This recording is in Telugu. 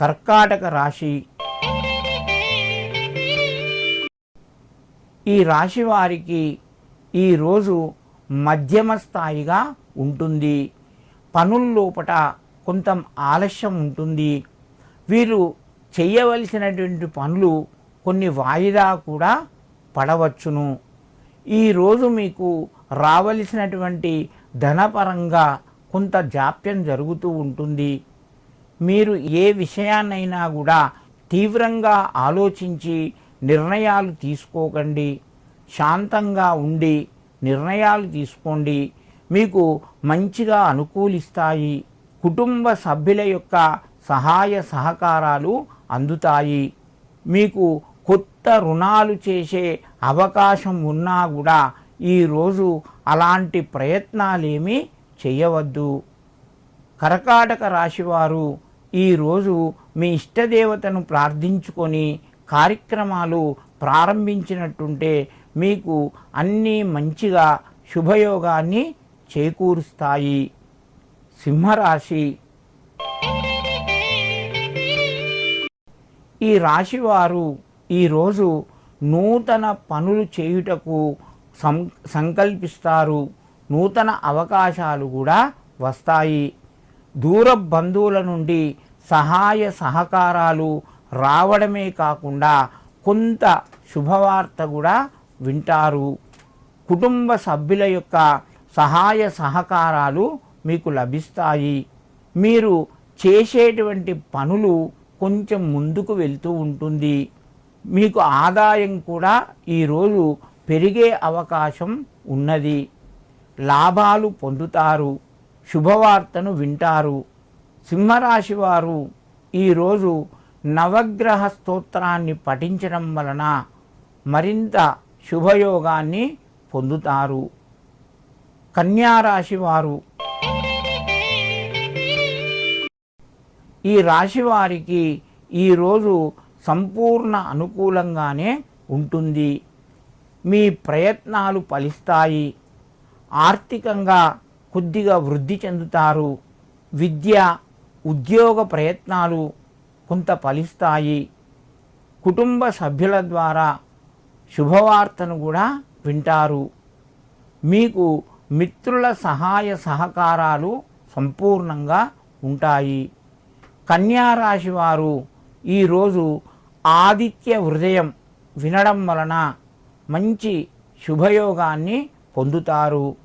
కర్కాటక రాశి. ఈ రాశి వారికి ఈరోజు మధ్యమ స్థాయిగా ఉంటుంది. పనుల్లోపట కొంత ఆలస్యం ఉంటుంది. వీరు చేయవలసినటువంటి పనులు కొన్ని వాయిదా కూడా పడవచ్చును. ఈరోజు మీకు రావలసినటువంటి ధనపరంగా కొంత జాప్యం జరుగుతూ ఉంటుంది. మీరు ఏ విషయాన్నైనా కూడా తీవ్రంగా ఆలోచించి నిర్ణయాలు తీసుకోకండి. శాంతంగా ఉండి నిర్ణయాలు తీసుకోండి. మీకు మంచిగా అనుకూలిస్తాయి. కుటుంబ సభ్యుల యొక్క సహాయ సహకారాలు అందుతాయి. మీకు కొత్త రుణాలు చేసే అవకాశం ఉన్నా కూడా ఈరోజు అలాంటి ప్రయత్నాలేమీ చేయవద్దు. కర్కాటక రాశివారు ఈరోజు మీ ఇష్టదేవతను ప్రార్థించుకొని కార్యక్రమాలు ప్రారంభించినట్టుంటే మీకు అన్నీ మంచిగా శుభయోగాన్ని చేకూరుస్తాయి. సింహరాశి. ఈ రాశివారు ఈరోజు నూతన పనులు చేయుటకు సం సంకల్పిస్తారు. నూతన అవకాశాలు కూడా వస్తాయి. దూర బంధువుల నుండి సహాయ సహకారాలు రావడమే కాకుండా కొంత శుభవార్త కూడా వింటారు. కుటుంబ సభ్యుల యొక్క సహాయ సహకారాలు మీకు లభిస్తాయి. మీరు చేసేటువంటి పనులు కొంచెం ముందుకు వెళ్తూ ఉంటుంది. మీకు ఆదాయం కూడా ఈరోజు పెరిగే అవకాశం ఉన్నది. లాభాలు పొందుతారు. శుభవార్తను వింటారు. సింహరాశి వారు ఈరోజు నవగ్రహ స్తోత్రాన్ని పఠించడం వలన మరింత శుభయోగాన్ని పొందుతారు. కన్యారాశి వారు ఈ రాశి వారికి ఈరోజు సంపూర్ణ అనుకూలంగానే ఉంటుంది. మీ ప్రయత్నాలు ఫలిస్తాయి. ఆర్థికంగా కొద్దిగా వృద్ధి చెందుతారు. విద్య ఉద్యోగ ప్రయత్నాలు కొంత ఫలిస్తాయి. కుటుంబ సభ్యుల ద్వారా శుభవార్తను కూడా వింటారు. మీకు మిత్రుల సహాయ సహకారాలు సంపూర్ణంగా ఉంటాయి. కన్యా రాశి వారు ఈరోజు ఆదిత్య హృదయం వినడం వలన మంచి శుభయోగాన్ని పొందుతారు.